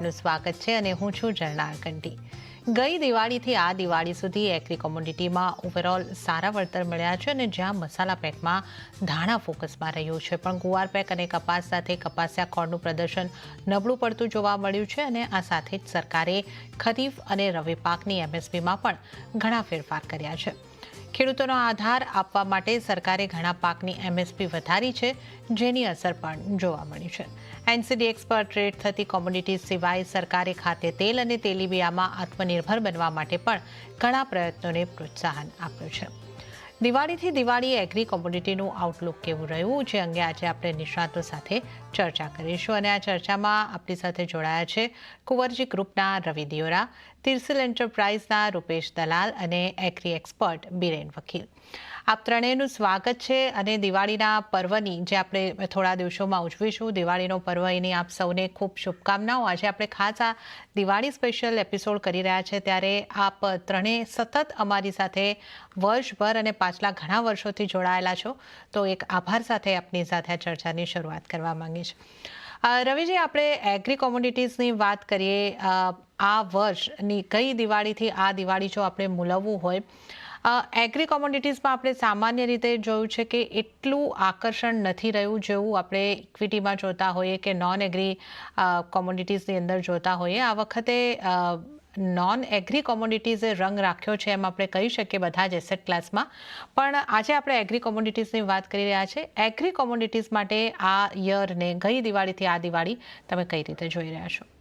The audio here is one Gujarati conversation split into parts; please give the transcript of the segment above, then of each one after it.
નું સ્વાગત છે અને હું છું ઝરણા કંટી ગઈ દિવાળીથી આ દિવાળી સુધી એગ્રી કોમોડિટીમાં ઓવરઓલ સારા વળતર મળ્યા છે અને જ્યાં મસાલા પેકમાં ધાણા ફોકસમાં રહ્યું છે. પણ ગુવાર પેક અને કપાસ સાથે કપાસિયા ખોળનું પ્રદર્શન નબળું પડતું જોવા મળ્યું છે અને આ સાથે જ સરકારે ખરીફ અને રવિ પાકની એમએસપીમાં પણ ઘણા ફેરફાર કર્યા છે. ખેડૂતોનો આધાર આપવા માટે સરકારે ઘણા પાકની એમએસપી વધારી છે, જેની અસર પણ જોવા મળી છે. એનસીડીએક્સ પર ટ્રેડ થતી કોમોડિટીઝ સિવાય સરકારે ખાતે તેલ અને તેલીબિયામાં આત્મનિર્ભર બનવા માટે પણ ઘણા પ્રયત્નોને પ્રોત્સાહન આપ્યું છે. દિવાળીથી દિવાળી એગ્રી કોમોડિટીનું આઉટલુક કેવું રહ્યું જે અંગે આજે આપણે નિષ્ણાતો સાથે ચર્ચા કરીશું. અને આ ચર્ચામાં આપણી સાથે જોડાયા છે કુંવરજી ગ્રુપના રવિ દિયોરા તિરસિલ એન્ટરપ્રાઇઝના રૂપેશ દલાલ અને એગ્રી એક્સપર્ટ બિરેન વકીલ. આપ ત્રણેયનું સ્વાગત છે અને દિવાળીના પર્વની જે આપણે થોડા દિવસોમાં ઉજવીશું, દિવાળીનો પર્વ એની આપ સૌને ખૂબ શુભકામનાઓ. આજે આપણે ખાસ આ દિવાળી સ્પેશિયલ એપિસોડ કરી રહ્યા છે, ત્યારે આપ ત્રણેય સતત અમારી સાથે વર્ષભર અને પાછલા ઘણા વર્ષોથી જોડાયેલા છો, તો એક આભાર સાથે આપની સાથે આ ચર્ચાની શરૂઆત કરવા માંગીશ. રવિજી, આપણે એગ્રી કોમોડિટીઝની વાત કરીએ. આ વર્ષની કઈ દિવાળીથી આ દિવાળી જો આપણે મૂલવવું હોય એગ્રી કોમોડિટીઝમાં આપણે સામાન્ય રીતે જોયું છે કે એટલું આકર્ષણ નથી રહ્યું જેવું આપણે ઇક્વિટીમાં જોતા હોઈએ કે નોન એગ્રી કોમોડિટીઝની અંદર જોતા હોઈએ. આ વખતે નોન એગ્રી કોમોડિટીઝે રંગ રાખ્યો છે એમ આપણે કહી શકીએ બધા જ એસેટ ક્લાસમાં પણ આજે આપણે એગ્રી કોમોડિટીઝની વાત કરી રહ્યા છે. એગ્રી કોમોડિટીઝ માટે આ યરને ગઈ દિવાળીથી આ દિવાળી તમે કઈ રીતે જોઈ રહ્યા છો?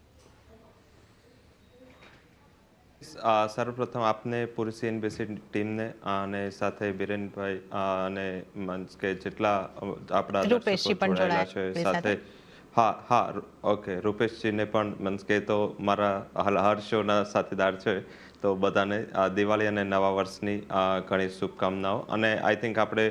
સર્વપ્રથમ આપને પૂરી સીએનબીસી ટીમને અને સાથે બિરેનભાઈ અને મીન્સ કે જેટલા આપણા રૂપેશજી પણ જોડાયા છે સાથે. હા હા ઓકે રૂપેશજીને પણ મીન્સ કે તો મારા હર શોના સાથીદાર છે. તો બધાને દિવાળી અને નવા વર્ષની ઘણી શુભકામનાઓ. અને આઈ થિંક આપણે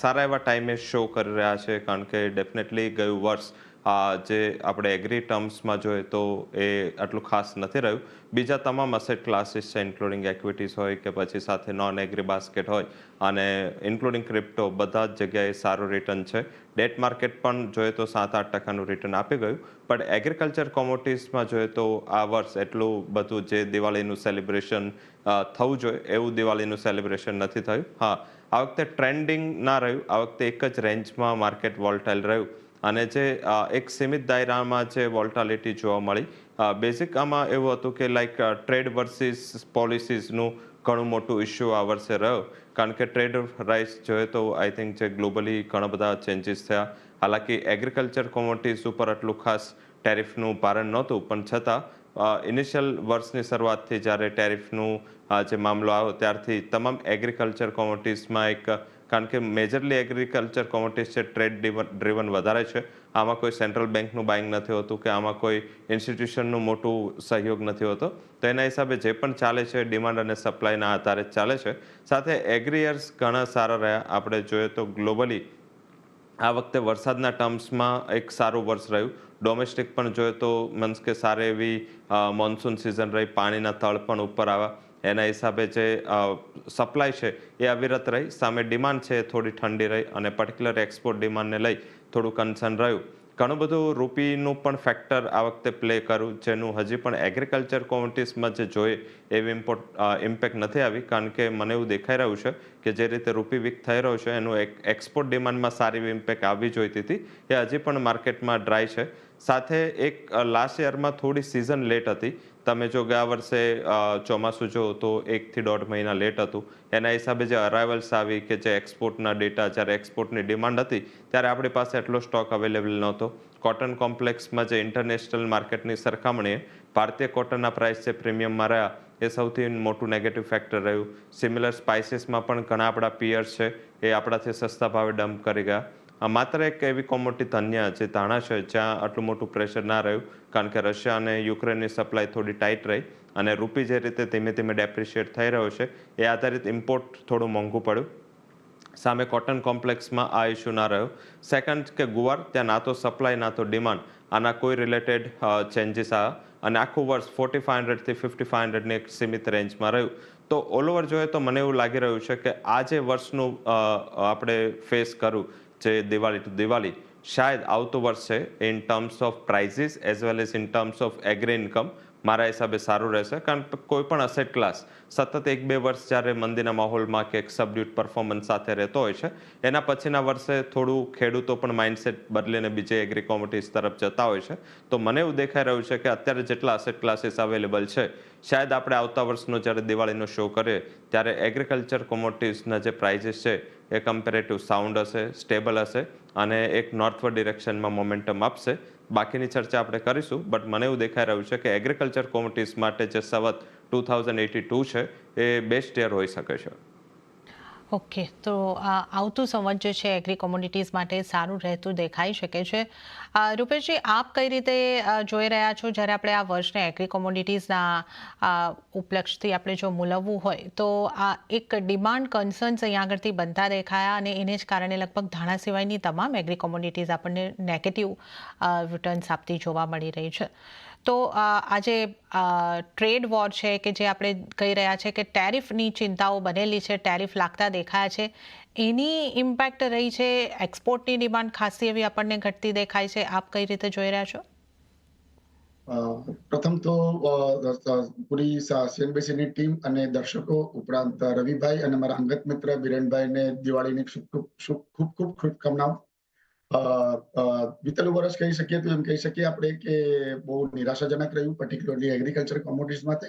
સારા એવા ટાઈમે શો કરી રહ્યા છે કારણ કે ડેફિનેટલી ગયું વર્ષ આ જે આપણે એગ્રી ટર્મ્સમાં જોઈએ તો એ આટલું ખાસ નથી રહ્યું. બીજા તમામ અસેટ ક્લાસીસ છે ઇન્ક્લુડિંગ એક્વિટીઝ હોય કે પછી સાથે નોન એગ્રી બાસ્કેટ હોય અને ઇન્ક્લુડિંગ ક્રિપ્ટો બધા જ જગ્યાએ સારું રિટર્ન છે. ડેટ માર્કેટ પણ જોઈએ તો સાત આઠ ટકાનું રિટર્ન આપી ગયું. પણ એગ્રીકલ્ચર કોમોડિટીઝમાં જોઈએ તો આ વર્ષ એટલું બધું જે દિવાળીનું સેલિબ્રેશન થવું જોઈએ એવું દિવાળીનું સેલિબ્રેશન નથી થયું. હા, આ વખતે ટ્રેન્ડિંગ ના રહ્યું. આ વખતે એક જ રેન્જમાં માર્કેટ વોલ્ટાઇલ રહ્યું. અને જે એક સીમિત દાયરામાં જે વોલ્ટાલિટી જોવા મળી બેઝિક આમાં એવું હતું કે લાઈક ટ્રેડ વર્સિસ પોલિસીસનું ઘણું મોટું ઇશ્યુ આ વર્ષે રહ્યો. કારણ કે ટ્રેડ રાઇસ જોઈએ તો આઈ થિંક જે ગ્લોબલી ઘણા બધા ચેન્જીસ થયા. હાલાકી એગ્રીકલ્ચર કોમોડિટીઝ ઉપર આટલું ખાસ ટેરિફનું ભારણ નહોતું. પણ છતાં ઇનિશિયલ વર્ષની શરૂઆતથી જ્યારે ટેરિફનું જે મામલો આવ્યો ત્યારથી તમામ એગ્રીકલ્ચર કોમોડિટીઝમાં એક, કારણ કે મેજરલી એગ્રીકલ્ચર કોમોડિટીઝ છે ટ્રેડ ડ્રીવન વધારે છે. આમાં કોઈ સેન્ટ્રલ બેંકનું બાઇંગ નથી હોતું કે આમાં કોઈ ઇન્સ્ટિટ્યુશનનું મોટું સહયોગ નથી હોતો. તો એના હિસાબે જે પણ ચાલે છે ડિમાન્ડ અને સપ્લાયના આધારે જ ચાલે છે. સાથે એગ્રીયર્સ ઘણા સારા રહ્યા. આપણે જોઈએ તો ગ્લોબલી આ વખતે વરસાદના ટર્મ્સમાં એક સારું વર્ષ રહ્યું. ડોમેસ્ટિક પણ જોઈએ તો મીન્સ કે સારી એવી મોન્સૂન સિઝન રહી. પાણીના તળ પણ ઉપર આવ્યા. એના હિસાબે જે સપ્લાય છે એ અવિરત રહી, સામે ડિમાન્ડ છે થોડી ઠંડી રહી અને પર્ટિક્યુલર એક્સપોર્ટ ડિમાન્ડને લઈ થોડું કન્સર્ન રહ્યું. ઘણું બધું રૂપીનું પણ ફેક્ટર આ વખતે પ્લે કર્યું, જેનું હજી પણ એગ્રીકલ્ચર કોમિટીસમાં જે જોઈએ એવી ઇમ્પોર્ટ ઇમ્પેક્ટ નથી આવી, કારણ કે મને એવું દેખાઈ રહ્યું છે કે જે રીતે રૂપી વીક થઈ રહ્યો છે, એનું એક એક્સપોર્ટ ડિમાન્ડમાં સારી ઇમ્પેક્ટ આવવી જોઈતી હતી. એ હજી પણ માર્કેટમાં ડ્રાય છે. સાથે એક લાસ્ટ યરમાં થોડી સિઝન લેટ હતી. તમે જો ગયા વર્ષે ચોમાસું જો તો એકથી દોઢ મહિના લેટ હતું. એના હિસાબે જે અરાઇવલ્સ આવી કે જે એક્સપોર્ટના ડેટા જ્યારે એક્સપોર્ટની ડિમાન્ડ હતી, ત્યારે આપણી પાસે એટલો સ્ટોક અવેલેબલ નહોતો. કોટન કોમ્પ્લેક્સમાં જે ઇન્ટરનેશનલ માર્કેટની સરખામણીએ, ભારતીય કોટનના પ્રાઇસ જે પ્રીમિયમમાં રહ્યા, એ સૌથી મોટું નેગેટિવ ફેક્ટર રહ્યું. સિમિલર સ્પાઇસીસમાં પણ ઘણા આપણા પિયર્સ છે, એ આપણાથી સસ્તા ભાવે ડમ્પ કરી ગયા. માત્ર એક એવી કોમોટી ધન્ય છે, તાણાશય જ્યાં આટલું મોટું પ્રેશર ના રહ્યું, કારણ કે રશિયા અને યુક્રેનની સપ્લાય થોડી ટાઈટ રહી અને રૂપી જે રીતે ધીમે ધીમે ડેપ્રિશિએટ થઈ રહ્યો છે, એ આધારિત ઇમ્પોર્ટ થોડું મોંઘું પડ્યું. સામે કોટન કોમ્પ્લેક્સમાં આ ઇસ્યુ ના રહ્યો. સેકન્ડ કે ગુવાર, ત્યાં ના તો સપ્લાય ના તો ડિમાન્ડ આના કોઈ રિલેટેડ ચેન્જીસ આવ્યા અને આખું વર્ષ ફોર્ટી ફાઇવ હંડ્રેડથી ફિફ્ટી ફાઇવ હંડ્રેડની એક સીમિત રેન્જમાં રહ્યું. તો ઓલ ઓવર જોઈએ તો મને એવું લાગી રહ્યું છે કે આ જે વર્ષનું આપણે ફેસ કરું જે દિવાળી ટુ દિવાળી. શાયદ આવતું વર્ષે in terms of prices as well as in terms of agri income મારા હિસાબે સારું રહેશે, કારણ કોઈ પણ અસેટ ક્લાસ સતત એક બે વર્ષ જ્યારે મંદીના માહોલમાં કે એક સબડ્યુટ પરફોર્મન્સ સાથે રહેતો હોય છે, એના પછીના વર્ષે થોડું ખેડૂતો પણ માઇન્ડસેટ બદલીને બીજે એગ્રી કોમોડિટીઝ તરફ જતા હોય છે. તો મને એવું દેખાઈ રહ્યું છે કે અત્યારે જેટલા અસેટ ક્લાસીસ અવેલેબલ છે, શાયદ આપણે આવતા વર્ષનો જ્યારે દિવાળીનો શો કરીએ, ત્યારે એગ્રીકલ્ચર કોમોડિટીઝના જે પ્રાઇઝીસ છે, એ કમ્પેરેટિવ સાઉન્ડ હશે સ્ટેબલ હશે અને એક નોર્થવર્ડ ડિરેક્શનમાં મોમેન્ટમ આપશે. બાકીની ચર્ચા આપણે કરીશું બટ મને એવું દેખાઈ રહ્યું છે કે એગ્રીકલ્ચર કોમિટીઝ માટે જે Samvat two thousand eighty two છે, એ બેસ્ટ યર હોઈ શકે છે. ઓકે, તો આ આવતું સંવત જે છે એગ્રી કોમોડિટીઝ માટે સારું રહેતું દેખાઈ શકે છે. રૂપેશજી, આપ કઈ રીતે જોઈ રહ્યા છો? જ્યારે આપણે આ વર્ષને એગ્રી કોમોડિટીઝના ઉપલક્ષથી આપણે જો મૂલવવું હોય, તો આ એક ડિમાન્ડ કન્સર્ન્સ અહીંયા આગળથી બનતા દેખાયા અને એને જ કારણે લગભગ ધાણા સિવાયની તમામ એગ્રી કોમોડિટીઝ આપણને નેગેટિવ રિટર્ન્સ આપતી જોવા મળી રહી છે. તો આજે ટ્રેડ વોર છે કે જે આપણે કહી રહ્યા છે કે ટેરિફની ચિંતાઓ બનેલી છે ટેરિફ લાગતા દેખાયા છે એની ઇમ્પેક્ટ રહી છે એક્સપોર્ટની ડિમાન્ડ ખાસી એવી આપણને ઘટતી દેખાય છે આપ કઈ રીતે જોઈ રહ્યા છો પ્રથમ તો પૂરી સીએનબીસીની ટીમ અને દર્શકો ઉપરાંત રવિભાઈ અને મારા અંગત મિત્ર બિરેનભાઈને દિવાળીની ખૂબ શુભ- ખૂબ ખૂબ શુભકામનાઓ વિતેલું વર્ષ કહી શકીએ તો એમ કહી શકીએ આપણે કે બહુ નિરાશાજનક રહ્યું પર્ટિક્યુલરલી એગ્રીકલ્ચર કોમોડિટીઝ માટે.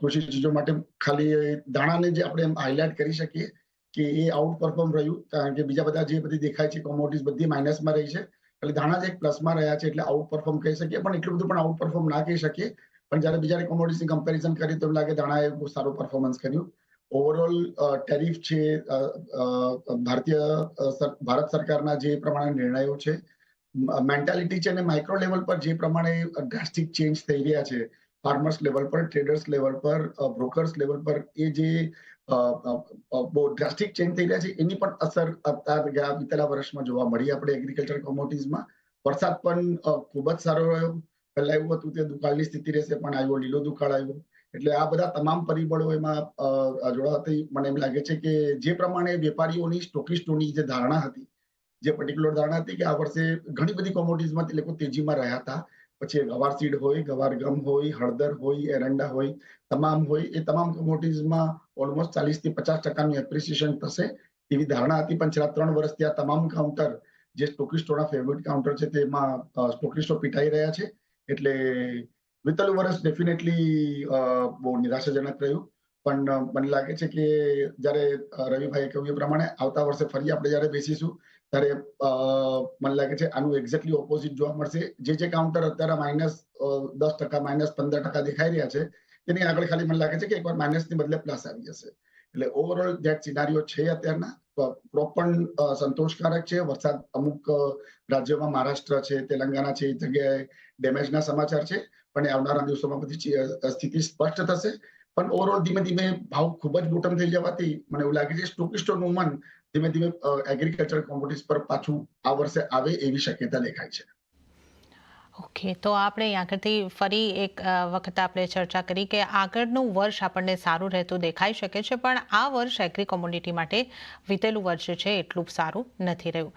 કૃષિ ચીજો માટે ખાલી દાણાને જે આપણે એમ હાઇલાઇટ કરી શકીએ કે એ આઉટ પરફોર્મ રહ્યું. કારણ કે બીજા બધા જે બધી દેખાય છે કોમોડિટીઝ બધી માઇનસમાં રહી છે. એટલે દાણા જ એક પ્લસમાં રહ્યા છે એટલે આઉટ પરફોર્મ કહી શકીએ, પણ એટલું બધું પણ આઉટ પરફોર્મ ના કહી શકીએ. પણ જ્યારે બીજા કોમોડિટીઝની કમ્પેરિઝન કરી તો એમ લાગે દાણાએ બહુ સારું પરફોર્મન્સ કર્યું. ઓવરઓલ ટેરિફ છે અ, અ, ભારતીય ભારત સરકારના જે પ્રમાણે નિર્ણયો છે મેન્ટાલિટી છે અને માઇક્રો લેવલ પર જે પ્રમાણે ડ્રાસ્ટિક ચેન્જ થઈ રહ્યા છે ફાર્મર્સ લેવલ પર ટ્રેડર્સ લેવલ પર બ્રોકર્સ લેવલ પર એ જે બહુ ડ્રાસ્ટિક ચેન્જ થઈ રહ્યા છે એની પણ અસર અત્યાર ગયા વિતેલા વર્ષમાં જોવા મળી. આપણે એગ્રીકલ્ચર કોમોડિટીઝમાં વરસાદ પણ ખૂબ જ સારો રહ્યો. પહેલા એવું હતું કે દુકાળની સ્થિતિ રહેશે પણ આવ્યો લીલો દુકાળ આવ્યો. એટલે આ બધા તમામ પરિબળો એમાં જોડાવાથી મને એમ લાગે છે કે જે પ્રમાણે વેપારીઓની સ્ટોકિસ્ટોની જે ધારણા હતી, જે પર્ટિક્યુલર ધારણા હતી કે આ વર્ષે ઘણી બધી કોમોડિટીઝમાં તે લોકો તેજીમાં રહ્યા હતા. પછી ગવાર સીડ હોય, ગવાર ગમ હોય, હળદર હોય, એરંડા હોય, તમામ હોય, એ તમામ કોમોડિટીઝમાં ઓલમોસ્ટ ચાલીસથી પચાસ ટકાનું એપ્રિસિએશન થશે એવી ધારણા હતી. પણ છેલ્લા ત્રણ વર્ષથી આ તમામ કાઉન્ટર જે સ્ટોકિસ્ટોના ફેવરિટ કાઉન્ટર છે તેમાં સ્ટોકિસ્ટો પીટાઈ રહ્યા છે. એટલે વિતેલું વર્ષ ડેફિનેટલી બહુ નિરાશાજનક રહ્યું. પણ મને લાગે છે કે જ્યારે રવિભાઈએ કહ્યું એ પ્રમાણે આવતા વર્ષે ફરી આપણે જ્યારે બેસીશું, ત્યારે મને લાગે છે આનું એક્ઝેક્ટલી ઓપોઝિટ જોવા મળશે. જે જે કાઉન્ટર અત્યારે માઇનસ દસ ટકા માઇનસ પંદર ટકા દેખાઈ રહ્યા છે, તેની આગળ ખાલી મને લાગે છે કે એકવાર માઇનસની બદલે પ્લસ આવી જશે. એટલે ઓવરઓલ જે સિનારીઓ છે અત્યારના. ક્રોપ પણ સંતોષકારક છે. વરસાદ અમુક રાજ્યોમાં મહારાષ્ટ્ર છે, તેલંગાના છે, એ જગ્યાએ ડેમેજના સમાચાર છે. પણ આવનારા દિવસોમાં બધી સ્થિતિ સ્પષ્ટ થશે. પણ ઓવરઓલ ધીમે ધીમે ભાવ ખૂબ જ બોટમ થઈ જવાથી મને એવું લાગે છે સ્ટોકિસ્ટોનું મન ધીમે ધીમે એગ્રીકલ્ચર કોમોડિટીઝ પર પાછું આ વર્ષે આવે એવી શક્યતા દેખાય છે. ઓકે, તો આપણે આગળથી ફરી એક વખત આપણે ચર્ચા કરી કે આગળનું વર્ષ આપણને સારું રહેતું દેખાઈ શકે છે, પણ આ વર્ષ એગ્રી કોમ્યુનિટી માટે વીતેલું વર્ષ છે એટલું સારું નથી રહ્યું.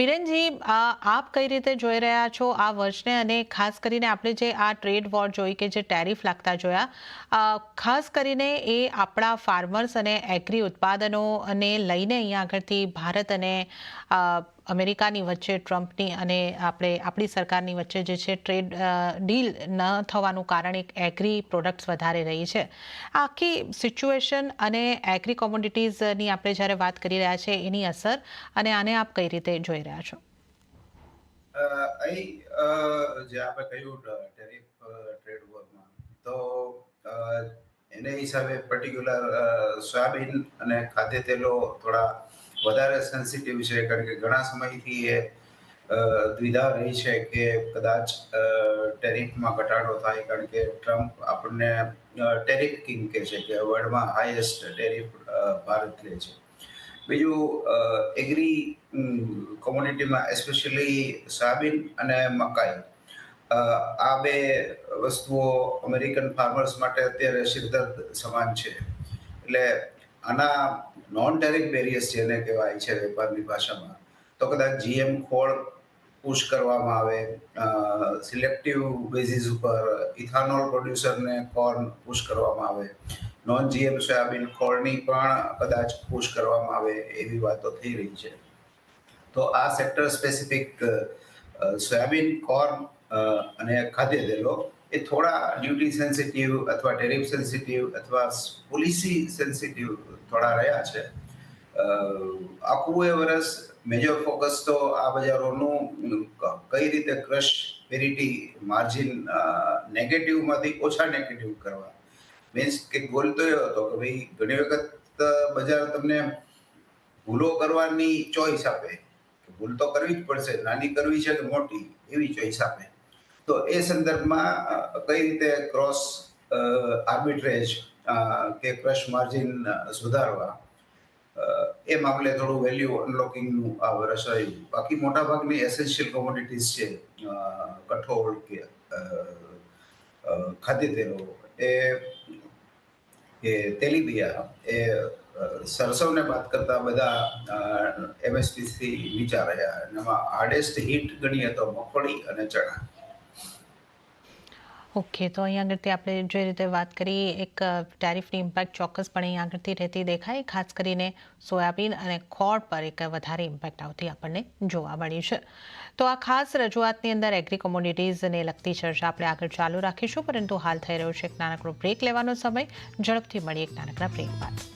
બિરેનજી આપ કઈ રીતે જોઈ રહ્યા છો આ વર્ષને અને ખાસ કરીને આપણે જે આ ટ્રેડ વોર જોઈ કે જે ટેરિફ લાગતા જોયા ખાસ કરીને એ આપણા ફાર્મર્સ અને એગ્રી ઉત્પાદનોને લઈને અહીંયા આગળથી ભારત અને અમેરિકાની વચ્ચે ટ્રમ્પની અને આપણે આપણી સરકારની વચ્ચે જે છે ટ્રેડ ડીલ ન થવાનું કારણ એક એગ્રી પ્રોડક્ટ્સ વધારે રહી છે. આખી સિચ્યુએશન અને એગ્રી કોમોડિટીઝની આપણે જ્યારે વાત કરી રહ્યા છે એની અસર અને આને આપ કઈ રીતે જોઈ રહ્યા છો? અહીં જે આપણે કહ્યું ટેરિફ ટ્રેડ વોરમાં તો એને હિસાબે પર્ટિક્યુલર સોયાબીન અને ખાદ્ય તેલો થોડા વધારે સેન્સિટિવ છે, કારણ કે ઘણા સમયથી એ દ્વિધા રહી છે કે કદાચ ટેરિફમાં ઘટાડો થાય, કારણ કે ટ્રમ્પ આપણને ટેરિફ કિંગ કહે છે કે વર્લ્ડમાં હાઈએસ્ટ ટેરિફ ભારત લે છે. બીજું એગ્રી કોમ્યુનિટીમાં એસ્પેશિયલી સોયાબીન અને મકાઈ. આ બે વસ્તુઓ અમેરિકન ફાર્મર્સ માટે અત્યારે શિરદર્દ સમાન છે. એટલે આના નોન ટેરિફ બેરિયર્સ જેને કહેવાય છે વેપારની ભાષામાં, તો કદાચ જીએમ ખોળ પુશ કરવામાં આવે સિલેક્ટિવ બેઝિસ ઉપર ઇથાનોલ પ્રોડ્યુસરને કોર્ન પુશ કરવામાં આવે નોન જીએમ સોયાબીન ખોળની પણ કદાચ પુશ કરવામાં આવે એવી વાતો થઈ રહી છે. તો આ સેક્ટર સ્પેસિફિક સોયાબીન કોર્ન અને ખાદ્ય તેલો એ થોડા ડ્યુટી સેન્સિટિવ અથવા ટેરિફ સેન્સિટિવ અથવા પોલિસી સેન્સિટિવ થોડા રહ્યા છે. આખું એ વર્ષ મેજર ફોકસ તો આ બજારોનું કઈ રીતે ક્રશ પેરિટી માર્જિન નેગેટિવમાંથી ઓછા નેગેટિવ કરવા. મીન્સ કે ગોલ તો એવો હતો કે ભાઈ ઘણી વખત બજાર તમને ભૂલો કરવાની ચોઈસ આપે. ભૂલ તો કરવી જ પડશે, નાની કરવી છે કે મોટી, એવી ચોઈસ આપે. તો એ સંદર્ભમાં કઈ રીતે ક્રોસ આર્બિટ્રેજ કે ક્રશ માર્જિન સુધારવા? એ મામલે થોડું વેલ્યુ અનલોકિંગનું આ વર્ષ આવ્યું બાકી મોટાભાગની એસેન્શિયલ કોમોડિટીઝ છે કઠોળ કે ખાદ્ય તેલો. એ કે તેલીબિયા, એ સરસવને બાદ કરતા બધા એમએસપીથી નીચા રહ્યા એમાં હાર્ડેસ્ટ હિટ ગણીએ તો મગફળી અને ચણા. ઓકે, તો અહીં આગળથી આપણે જે રીતે વાત કરી, એક ટેરિફની ઇમ્પેક્ટ ચોક્કસપણે અહીં આગળથી રહેતી દેખાય, ખાસ કરીને સોયાબીન અને ખોળ પર એક વધારે ઇમ્પેક્ટ આવતી આપણને જોવા મળી છે. તો આ ખાસ રજૂઆતની અંદર એગ્રી કોમોડિટીઝને લગતી ચર્ચા આપણે આગળ ચાલુ રાખીશું, પરંતુ હાલ થઈ રહ્યો છે એક નાનકડો બ્રેક લેવાનો સમય. ઝડપથી મળી એક નાનકડા બ્રેક બાદ.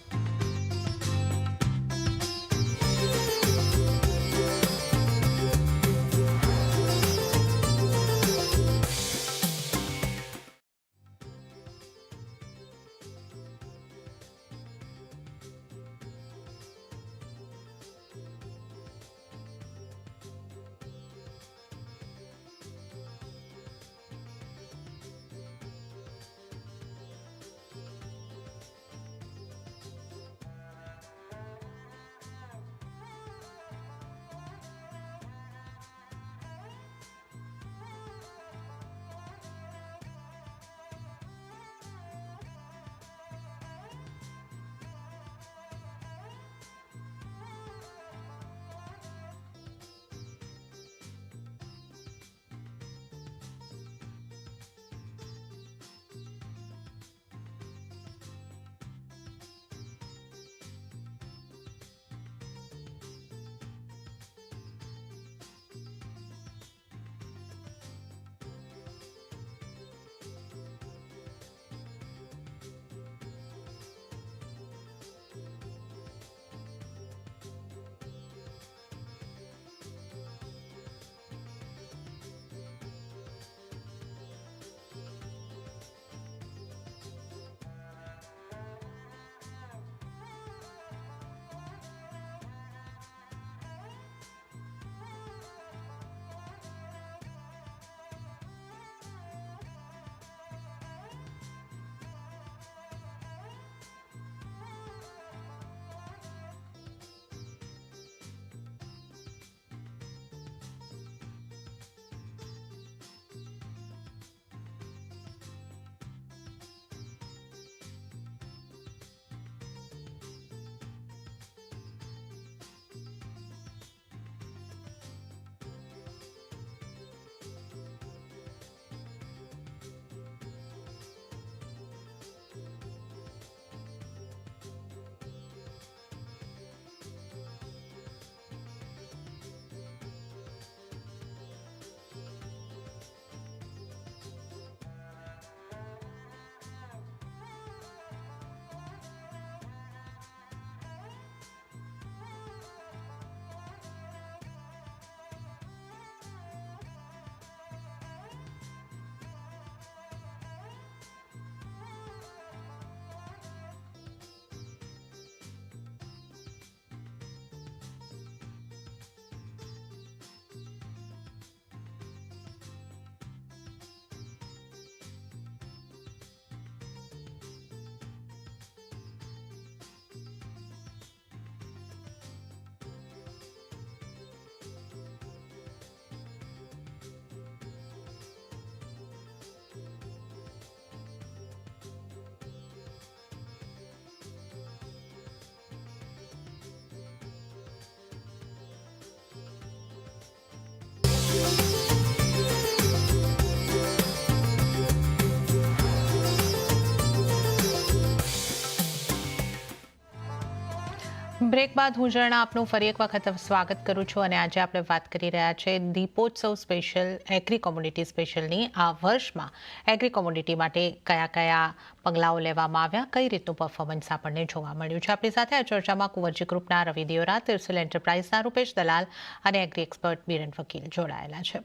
બ્રેક બાદ હું જણા આપનું ફરી એક વખત સ્વાગત કરું છું અને આજે આપણે વાત કરી રહ્યા છે દીપોત્સવ સ્પેશિયલ એગ્રી કોમ્યુનિટી સ્પેશિયલની આ વર્ષમાં એગ્રી કોમ્યુનિટી માટે કયા કયા પગલાઓ લેવામાં આવ્યા, કઈ રીતનું પરફોર્મન્સ આપણને જોવા મળ્યું છે. આપણી સાથે આ ચર્ચામાં કુંવરજી ગ્રુપના રવિ દિયોરા તિરસુલ એન્ટરપ્રાઇઝના રૂપેશ દલાલ અને એગ્રી એક્સપર્ટ બિરેન વકીલ જોડાયેલા છે.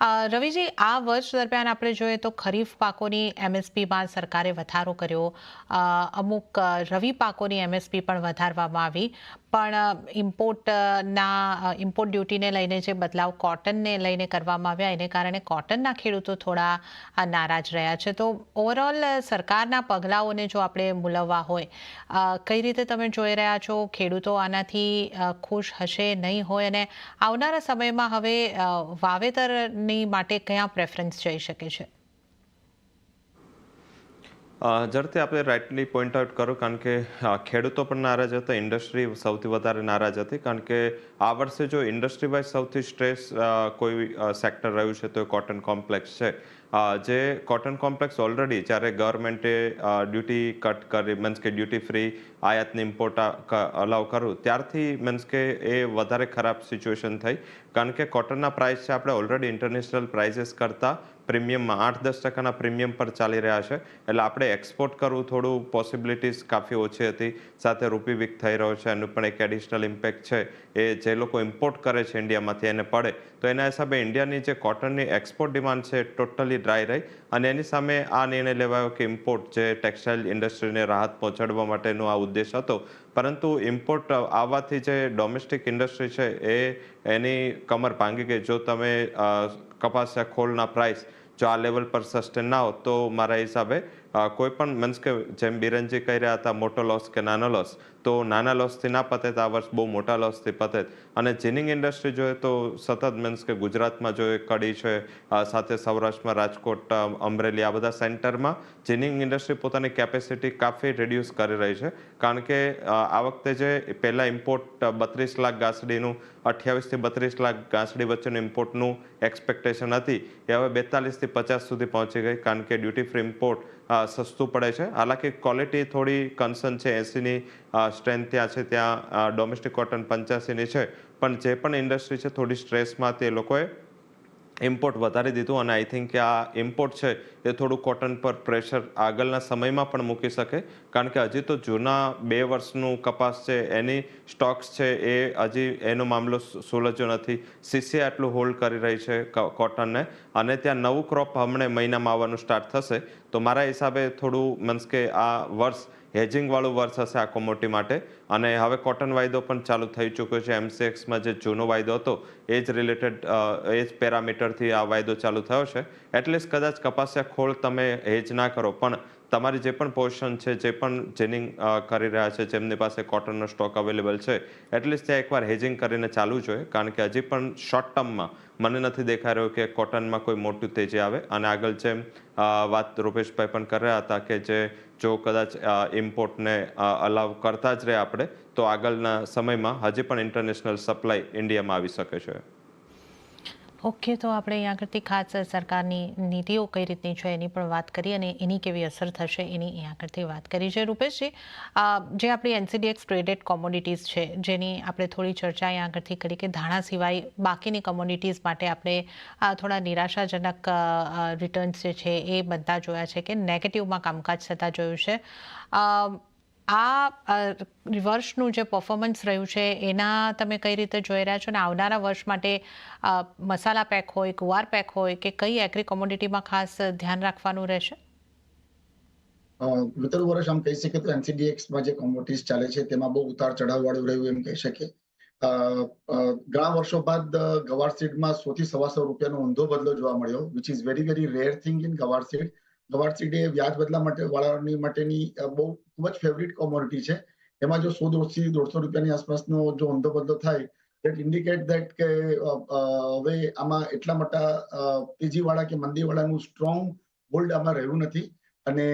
રવિજી, આ વર્ષ દરમિયાન આપણે જોઈએ તો ખરીફ પાકોની એમએસપીમાં સરકારે વધારો કર્યો. અમુક રવિ પાકોની એમએસપી પણ વધારવામાં આવી. પણ ઇમ્પોર્ટના ઇમ્પોર્ટ ડ્યુટીને લઈને જે બદલાવ કોટનને લઈને કરવામાં આવ્યા, એને કારણે કોટનના ખેડૂતો થોડા નારાજ રહ્યા છે. તો ઓવરઓલ સરકારના પગલાઓને જો આપણે મૂલવવા હોય કઈ રીતે તમે જોઈ રહ્યા છો? ખેડૂતો આનાથી ખુશ હશે નહીં હોય? અને આવનારા સમયમાં હવે વાવેતરની માટે કયા પ્રેફરન્સ જઈ શકે છે? ઝડપથી આપણે રાઇટલી પોઈન્ટ આઉટ કરો, કારણ કે ખેડૂતો પણ નારાજ હતા ઇન્ડસ્ટ્રી સૌથી વધારે નારાજ હતી, કારણ કે આ વર્ષે જો ઇન્ડસ્ટ્રી વાઇઝ સૌથી સ્ટ્રેસ કોઈ સેક્ટર રહ્યું છે તો કોટન કોમ્પ્લેક્સ છે. જે કોટન કોમ્પ્લેક્સ ઓલરેડી જ્યારે ગવર્મેન્ટે ડ્યુટી કટ કરી મીન્સ કે ડ્યુટી ફ્રી આયાતની ઇમ્પોર્ટ અલાઉ કરું. ત્યારથી મીન્સ કે એ વધારે ખરાબ સિચ્યુએશન થઈ. કારણ કે કોટનના પ્રાઇસ છે, આપણે ઓલરેડી ઇન્ટરનેશનલ પ્રાઇઝીસ કરતાં પ્રીમિયમમાં આઠ દસ ટકાના પ્રીમિયમ પર ચાલી રહ્યા છે. એટલે આપણે એક્સપોર્ટ કરવું થોડું પોસિબિલિટીઝ કાફી ઓછી હતી. સાથે રૂપી વીક થઈ રહ્યો છે, એનું પણ એક એડિશનલ ઇમ્પેક્ટ છે. એ જે લોકો ઇમ્પોર્ટ કરે છે ઇન્ડિયામાંથી એને પડે. તો એના હિસાબે ઇન્ડિયાની જે કોટનની એક્સપોર્ટ ડિમાન્ડ છે ટોટલી ડ્રાય રહી. અને એની સામે આ નિર્ણય લેવાયો કે ઇમ્પોર્ટ જે ટેક્સટાઇલ ઇન્ડસ્ટ્રીને રાહત પહોંચાડવા માટેનું આ ઉદ્દેશ હતો. પરંતુ ઇમ્પોર્ટ આવવાથી જે ડોમેસ્ટિક ઇન્ડસ્ટ્રી છે, એ એની કમર ભાંગી ગઈ. જો તમે કપાસિયા ખોળના પ્રાઇસ જો આ લેવલ પર સસ્ટેન ના હોત તો મારા હિસાબે કોઈ પણ મીન્સ કે જેમ બિરનજી કહી રહ્યા હતા, મોટો લોસ કે નાનો લોસ, તો નાના લોસથી ના પતે આ વર્ષ બહુ મોટા લોસથી પતે અને જીનિંગ ઇન્ડસ્ટ્રી જોઈએ તો સતત મીન્સ કે ગુજરાતમાં જોઈએ, કડી છે સાથે સૌરાષ્ટ્રમાં રાજકોટ અમરેલી, આ બધા સેન્ટરમાં જીનિંગ ઇન્ડસ્ટ્રી પોતાની કેપેસિટી કાફી રિડ્યુસ કરી રહી છે. કારણ કે આ વખતે જે પહેલાં ઇમ્પોર્ટ બત્રીસ લાખ ગાંસડીનું અઠ્યાવીસથી બત્રીસ લાખ ગાંસડી વચ્ચેનું ઇમ્પોર્ટનું એક્સપેક્ટેશન હતી. એ હવે બેતાલીસથી પચાસ સુધી પહોંચી ગઈ. કારણ કે ડ્યુટી ફ્રી ઇમ્પોર્ટ સસ્તું પડે છે. હાલાકી ક્વોલિટી થોડી કન્સર્ન છે. એસીની સ્ટ્રેન્થ ત્યાં છે. ત્યાં ડોમેસ્ટિક કોટન પંચ્યાસીની છે. પણ જે પણ ઇન્ડસ્ટ્રી છે, થોડી સ્ટ્રેસમાં તે લોકોએ ઇમ્પોર્ટ વધારી દીધું અને આઈ થિંક કે આ ઇમ્પોર્ટ છે, એ થોડું કોટન પર પ્રેશર આગળના સમયમાં પણ મૂકી શકે. કારણ કે હજી તો જૂના બે વર્ષનું કપાસ છે, એની સ્ટોક્સ છે, એ હજી એનો મામલો સુલજ્યો નથી. સીસી આટલું હોલ્ડ કરી રહી છે કોટનને અને ત્યાં નવું ક્રોપ હમણે મહિનામાં આવવાનું સ્ટાર્ટ થશે. તો મારા હિસાબે થોડું મીન્સ કે આ વર્ષ હેજિંગ વાળું વર્ષ હશે આ કોમોટી માટે. અને હવે કોટન વાયદો પણ ચાલુ થઈ ચૂક્યો છે. એમસીએક્સમાં જે જૂનો વાયદો હતો, એ જ રિલેટેડ એ જ પેરામીટરથી આ વાયદો ચાલુ થયો છે. એટલીસ્ટ કદાચ કપાસિયા ખોળ તમે હેજ ના કરો, પણ તમારી જે પણ પોઝિશન છે, જે પણ જેનિંગ કરી રહ્યા છે, જેમની પાસે કોટનનો સ્ટોક અવેલેબલ છે એટલીસ્ટ ત્યાં એકવાર હેજિંગ કરીને ચાલવું જોઈએ. કારણ કે હજી પણ શોર્ટ ટર્મમાં મને નથી દેખાઈ રહ્યું કે કોટનમાં કોઈ મોટું તેજી આવે. અને આગળ જેમ વાત રૂપેશભાઈ પણ કરી રહ્યા હતા કે જે જો કદાચ ઇમ્પોર્ટને અલાવ કરતા જ રહે આપણે, તો આગળના સમયમાં હજી પણ ઇન્ટરનેશનલ સપ્લાય ઇન્ડિયામાં આવી શકે છે. ઓકે, તો આપણે અહીંયા આગળથી ખાસ સરકારની નીતિઓ કઈ રીતની છે એની પણ વાત કરી અને એની કેવી અસર થશે એની અહીંયા આગળથી વાત કરી છે રૂપેશજી. જે આપણી એનસીડીએક્સ ટ્રેડેડ કોમોડિટીઝ છે, જેની આપણે થોડી ચર્ચા અહીંયા આગળથી કરી કે ધાણા સિવાય બાકીની કોમોડિટીઝ માટે આપણે થોડા નિરાશાજનક રિટર્ન્સ જે છે એ બધા જોયા છે કે નેગેટિવમાં કામકાજ થતાં જોયું છે. આ વર્ષનું જે પર્ફોમન્સ રહ્યું છે, એના તમે કઈ રીતે જોઈ રહ્યા છો? અને આવનારા વર્ષ માટે મસાલા પેક હોય, ગુવાર પેક હોય કે કઈ એગ્રી કોમોડિટીમાં ખાસ ધ્યાન રાખવાનું રહેશે? વિતર વર્ષ આમ કહી શકીએ તો એનસીડીએક્સમાં જે કોમોડિટીઝ ચાલે છે, તેમાં બહુ ઉતાર ચઢાવ વાળું રહ્યું એમ કહી શકીએ. ઘણા વર્ષો બાદ ગવાર સીડમાં સો થી સવા સો રૂપિયાનો ઊંધો બદલો જોવા મળ્યો which is very very rare thing in guar seed guar seed એ વ્યાજ બદલા માટે વાળાની માટેની બહુ ખૂબ જ ફેવરિટ કોમોડિટી છે. એમાં જો સો દોઢથી દોઢસો રૂપિયાની આસપાસનો જો ઊંધો બદલો થાય દેટ ઇન્ડિકેટ દેટ કે હવે આમાં એટલા મોટા તેજીવાળા કે મંદીવાળાનું સ્ટ્રોંગ હોલ્ડ આમાં રહ્યું નથી. અને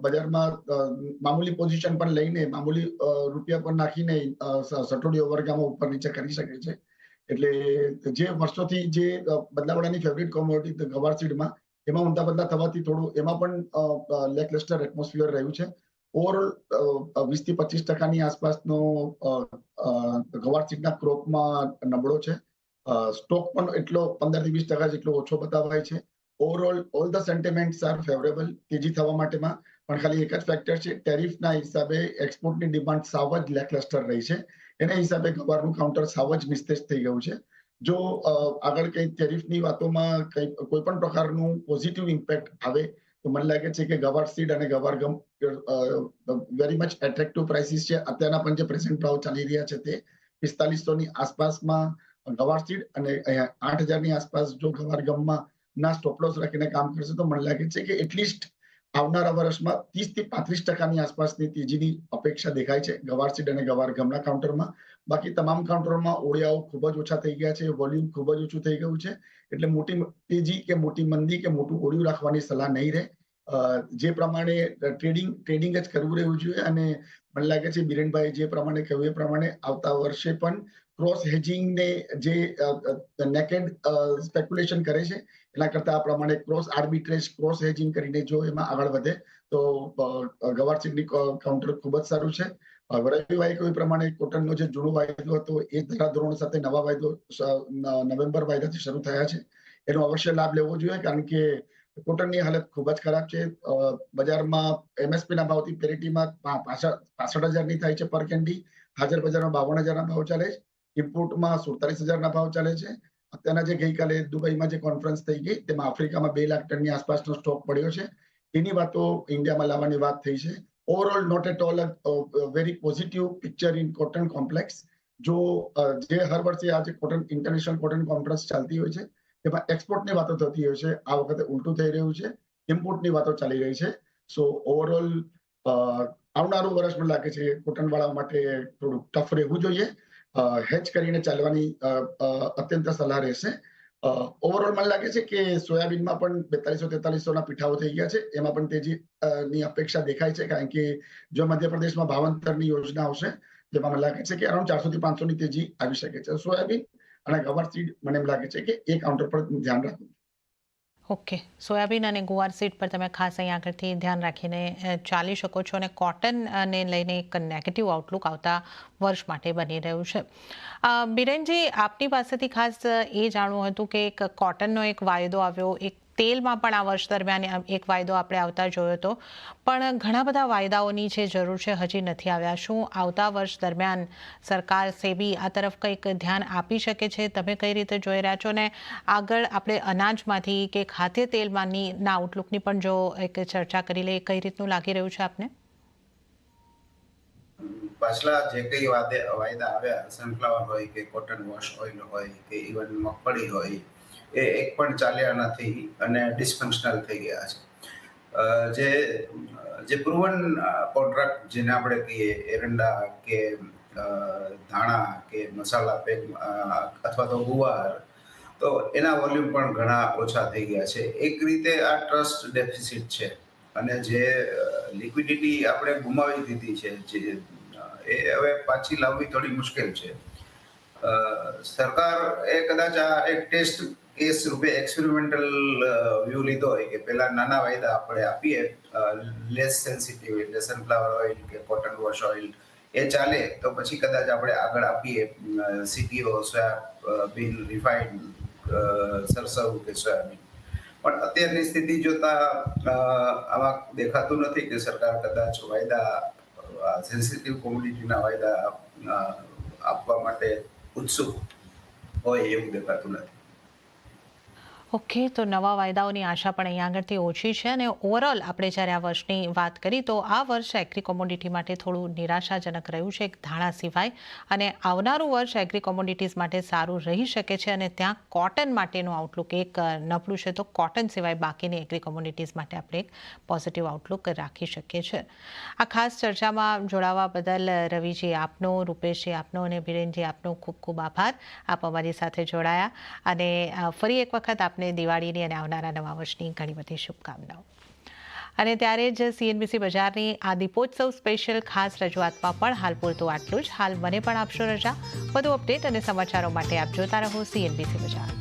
બજારમાં મામૂલી પોઝિશન પણ લઈને મામૂલી રૂપિયા પર નાખીને અ, સ- સટોડીઓ વર્ગ ઉપર નીચે કરી શકે છે. એટલે જે વર્ષોથી જે બદલાવાળાની ફેવરિટ કોમોડિટી ગવાર સીડમાં એમાં ઊંધા બદલા થવાથી થોડું, એમાં પણ લેકલેસ્ટર એટમોસ્ફિયર રહ્યું છે. ઓવરઓલ વીસથી પચીસ ટકાની આસપાસનો ગવાર સીડના ક્રોપમાં નબળો છે. સ્ટોક પણ એટલો પંદરથી વીસ ટકા જેટલો ઓછો બતાવાય છે. Overall all the sentiments are favourable તેજી થવા માટેમાં. પણ ખાલી એક જ ફેક્ટર છે ટેરિફના હિસાબે એક્સપોર્ટની ડિમાન્ડ સાવ જ લેકલસ્ટર રહી છે. એના હિસાબે ગવારનું કાઉન્ટર સાવ જ નિસ્તેજ થઈ ગયું છે. જો આગળ કઈ ટેરિફની વાતોમાં કઈ, કોઈ પણ પ્રકારનું પોઝિટિવ ઇમ્પેક્ટ આવે, તો મને લાગે છે કે ગવાર સીડ અને guar gum very much attractive prices છે. અત્યારના પણ જે પ્રેઝન્ટ ભાવ ચાલી રહ્યા છે તે પિસ્તાલીસો ની આસપાસમાં ગવાર સીડ અને આઠ હજારની આસપાસ જો ગવાર ગમમાં ના સ્ટોપલોસ રાખીને કામ કરશે, તો મને લાગે છે કે એટલીસ્ટ આવનારા વર્ષમાં ત્રીસથી પાંત્રીસ ટકાની આસપાસની તેજીની અપેક્ષા દેખાય છે. ગવાર સીડ અને ગવાર ગમના કાઉન્ટરમાં. બાકી તમામ કાઉન્ટરોમાં ઓળિયાઓ ખૂબ જ ઓછા થઈ ગયા છે. વોલ્યુમ ખૂબ જ ઓછું થઈ ગયું છે. એટલે મોટી તેજી કે મોટી મંદી કે મોટું ઓળિયું રાખવાની સલાહ નહીં રહે. જે પ્રમાણે ટ્રેડિંગ ટ્રેડિંગ જ કરવું રહેવું જોઈએ અને મને લાગે છે બિરેનભાઈ જે પ્રમાણે કહ્યું એ પ્રમાણે આવતા વર્ષે પણ ક્રોસ હેજિંગ ને જે નેકેડ સ્પેક્યુલેશન કરે છે એના કરતા પ્રમાણે ક્રોસ આર્બિટ્રેજ ક્રોસ હેજિંગ કરીને જો એમાં આગળ વધે, તો ગવારસિંગની કાઉન્ટર ખૂબ જ સારું છે. રવિભાઈ કહ્યું પ્રમાણે કોટનનો જે જૂનો વાયદો હતો, એ ધારાધોરણો સાથે નવા વાયદો નવેમ્બર વાયદાથી શરૂ થયા છે. એનો અવશ્ય લાભ લેવો જોઈએ, કારણ કે કોટનની હાલત ખૂબ જ ખરાબ છે. બજારમાં એમએસપી ના ભાવથી પેરિટીમાં પાસઠ હજારની થાય છે પર કેન્ડી. હાજર બજારમાં બાવન હજારના ભાવ ચાલે છે. ઇમ્પોર્ટમાં સુડતાલીસ હજારના ભાવ ચાલે છે. અત્યારના જે ગઈકાલે દુબઈમાં જે કોન્ફરન્સ થઈ ગઈ, તેમાં આફ્રિકામાં બે લાખ ટનની આસપાસનો સ્ટોક પડ્યો છે. એની વાતો ઇન્ડિયામાં લાવવાની વાત થઈ છે. Overall not at all very positive picture in cotton complex જો જે હર વર્ષે આ જે કોટન ઇન્ટરનેશનલ કોટન કોન્ફરન્સ ચાલતી હોય છે, તેમાં એક્સપોર્ટની વાતો થતી હોય છે. આ વખતે ઉલટું થઈ રહ્યું છે. ઇમ્પોર્ટની વાતો ચાલી રહી છે. સો ઓવરઓલ આવનારું વર્ષ મને લાગે છે કોટન વાળા માટે થોડું ટફ રહેવું જોઈએ. હેચ કરીને ચાલવાની અત્યંત સલાહ રહેશે. ઓવરઓલ મને લાગે છે કે સોયાબીનમાં પણ બેતાલીસો તેતાલીસો ના પીઠાઓ થઈ ગયા છે. એમાં પણ તેજી ની અપેક્ષા દેખાય છે, કારણ કે જો મધ્યપ્રદેશમાં ભાવાંતરની યોજના આવશે જેમાં મને લાગે છે કે અરાઉન્ડ ચારસો થી પાંચસો ની તેજી આવી શકે છે. સોયાબીન અને ગવર સીડ મને એમ લાગે છે કે એ કાઉન્ટર પર ધ્યાન રાખવું. ઓકે સોયાબીન અને ગુવાર સીડ પર તમે ખાસ અહીં આગળથી ધ્યાન રાખીને ચાલી શકો છો અને કોટનને લઈને એક નેગેટિવ આઉટલુક આવતા વર્ષ માટે બની રહ્યું છે. બિરેનજી, આપની પાસેથી ખાસ એ જાણવું હતું કે એક કોટનનો એક વાયદો આવ્યો, એક તેલમાં પણ આ વર્ષ દરમિયાન એક વાયદો આપણે આવતા જોયો હતો. પણ ઘણા બધા વાયદાઓની જે જરૂર છે હજી નથી આવ્યા. શું આવતા વર્ષ દરમિયાન સરકાર સેબી આ તરફ કંઈક ધ્યાન આપી શકે છે? તમે કઈ રીતે જોઈ રહ્યા છો? ને આગળ આપણે અનાજમાંથી કે ખાદ્ય તેલમાંની ના આઉટલુકની પણ જો એક ચર્ચા કરી લઈએ, કઈ રીતનું લાગી રહ્યું છે આપને? પાછલા જે કઈ વાયદા આવ્યા સનફ્લાવર હોય કે કોટન વોશ ઓઇલ હોય કે ઇવન મગફળી હોય એ એક પણ ચાલ્યા નથી અને ડિસફંક્શનલ થઈ ગયા છે. જે જે પ્રુવન કોન્ટ્રાક્ટ જેને આપણે કહીએ, એરંડા કે ધાણા કે મસાલા પેક અથવા તો ગુવાર, તો એના વોલ્યુમ પણ ઘણા ઓછા થઈ ગયા છે. એક રીતે આ ટ્રસ્ટ ડેફિસિટ છે અને જે લિક્વિડિટી આપણે ગુમાવી દીધી છે, જે એ હવે પાછી લાવવી થોડી મુશ્કેલ છે. સરકાર એ કદાચ આ એક ટેસ્ટ કેસ રૂપે એક્સપેરિમેન્ટલ વ્યૂ લીધો હોય કે પેલા નાના વાયદા આપણે આપીએ લેસ સેન્સિટિવ એટલે સનફ્લાવર ઓઇલ કે કોટન વોશ ઓઇલ એ ચાલે તો પછી કદાચ આપણે આગળ આપીએ સીટીઓ સોયાબીન રિફાઇન્ડ સરસવ કે સોયાબીન. પણ અત્યારની સ્થિતિ જોતા આમાં દેખાતું નથી કે સરકાર કદાચ વાયદા સેન્સિટિવ કોમ્યુનિટીના વાયદા આપવા માટે ઉત્સુક હોય એવું દેખાતું નથી. ઓકે તો નવા વાયદાઓની આશા પણ અહીંયા આગળથી ઓછી છે અને ઓવરઓલ આપણે જ્યારે આ વર્ષની વાત કરી તો આ વર્ષ એગ્રી કોમોડિટી માટે થોડું નિરાશાજનક રહ્યું છે એક ધાણા સિવાય અને આવનારું વર્ષ એગ્રી કોમોડિટીઝ માટે સારું રહી શકે છે અને ત્યાં કોટન માટેનું આઉટલુક એક નબળું છે તો કોટન સિવાય બાકીની એગ્રી કોમોડિટીઝ માટે આપણે એક પોઝિટિવ આઉટલુક રાખી શકીએ છીએ. આ ખાસ ચર્ચામાં જોડાવા બદલ રવિજી આપનો, રૂપેશજી આપનો અને બિરેનજી આપનો ખૂબ ખૂબ આભાર. આપ અમારી સાથે જોડાયા અને ફરી એક વખત આપને દિવાળીની અને આવનારા નવા વર્ષની ઘણી બધી શુભકામનાઓ. અને ત્યારે જ સીએનબીસી બજારની આ દીપોત્સવ સ્પેશિયલ ખાસ રજૂઆતમાં પણ હાલ પૂરતું આટલું જ. હાલ મને પણ આપશો રજા. વધુ અપડેટ અને સમાચારો માટે આપ જોતા રહો સીએનબીસી બજાર.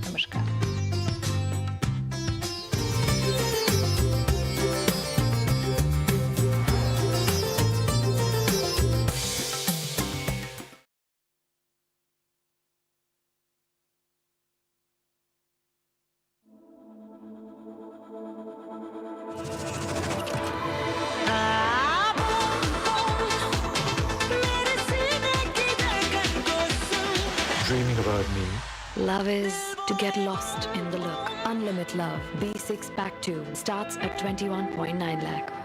2 starts at 21.9 lakh.